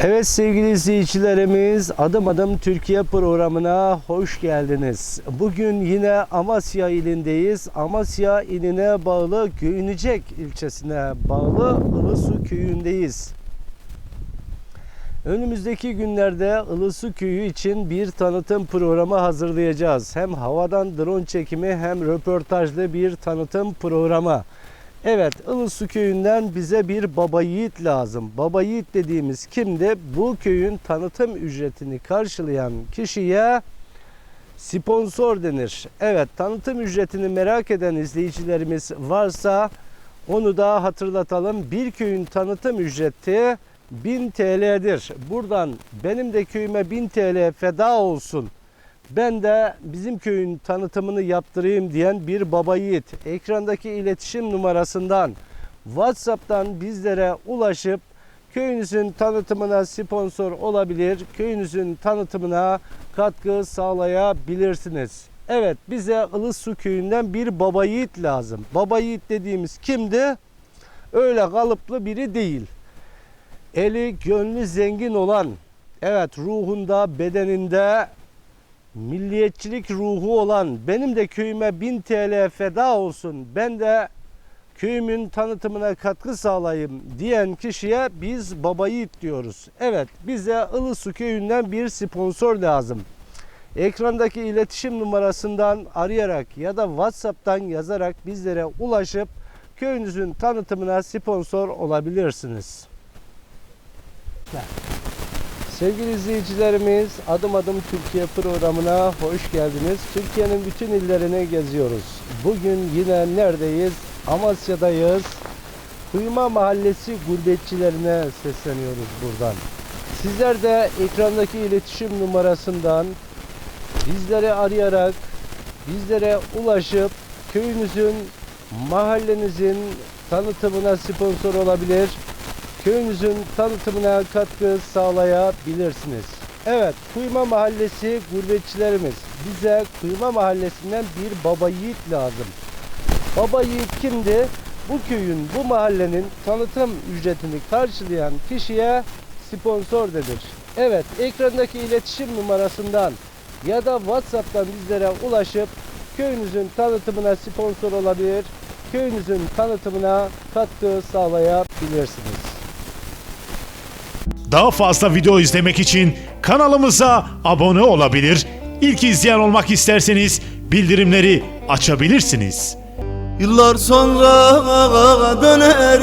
Evet sevgili izleyicilerimiz Adım Adım Türkiye programına hoş geldiniz. Bugün yine Amasya ilindeyiz. Amasya iline bağlı Göynecek ilçesine bağlı Ilısu köyündeyiz. Önümüzdeki günlerde Ilısu köyü için bir tanıtım programı hazırlayacağız. Hem havadan drone çekimi hem röportajlı bir tanıtım programı. Evet, Ilısu köyünden bize bir baba yiğit lazım. Baba yiğit dediğimiz kimdi? Bu köyün tanıtım ücretini karşılayan kişiye sponsor denir. Evet, tanıtım ücretini merak eden izleyicilerimiz varsa onu da hatırlatalım. Bir köyün tanıtım ücreti 1000 TL'dir. Buradan benim de köyüme 1000 TL feda olsun. Ben de bizim köyün tanıtımını yaptırayım diyen bir baba yiğit ekrandaki iletişim numarasından WhatsApp'tan bizlere ulaşıp köyünüzün tanıtımına sponsor olabilir, köyünüzün tanıtımına katkı sağlayabilirsiniz. Evet bize Ilısu köyünden bir baba yiğit lazım. Baba yiğit dediğimiz kimdi? Öyle kalıplı biri değil. Eli gönlü zengin olan, evet ruhunda, bedeninde milliyetçilik ruhu olan benim de köyüme 1000 TL feda olsun ben de köyümün tanıtımına katkı sağlayayım diyen kişiye biz baba yiğit diyoruz. Evet bize Ilısu köyünden bir sponsor lazım. Ekrandaki iletişim numarasından arayarak ya da WhatsApp'tan yazarak bizlere ulaşıp köyünüzün tanıtımına sponsor olabilirsiniz. Sevgili izleyicilerimiz Adım Adım Türkiye programına hoş geldiniz. Türkiye'nin bütün illerini geziyoruz. Bugün yine neredeyiz? Amasya'dayız. Kuyuma Mahallesi gurbetçilerine sesleniyoruz buradan. Sizler de ekrandaki iletişim numarasından bizleri arayarak bizlere ulaşıp köyünüzün, mahallenizin tanıtımına sponsor olabilir köyünüzün tanıtımına katkı sağlayabilirsiniz. Evet, Kuyma Mahallesi gurbetçilerimiz bize Kuyma Mahallesi'nden bir baba yiğit lazım. Baba yiğit kimdi? Bu köyün, bu mahallenin tanıtım ücretini karşılayan kişiye sponsor denir. Evet, ekrandaki iletişim numarasından ya da WhatsApp'tan bizlere ulaşıp köyünüzün tanıtımına sponsor olabilir, köyünüzün tanıtımına katkı sağlayabilirsiniz. Daha fazla video izlemek için kanalımıza abone olabilir, ilk izleyen olmak isterseniz bildirimleri açabilirsiniz. Yıllar sonra dönerken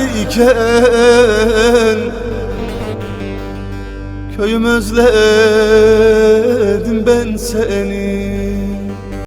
Köyüm özledim ben seni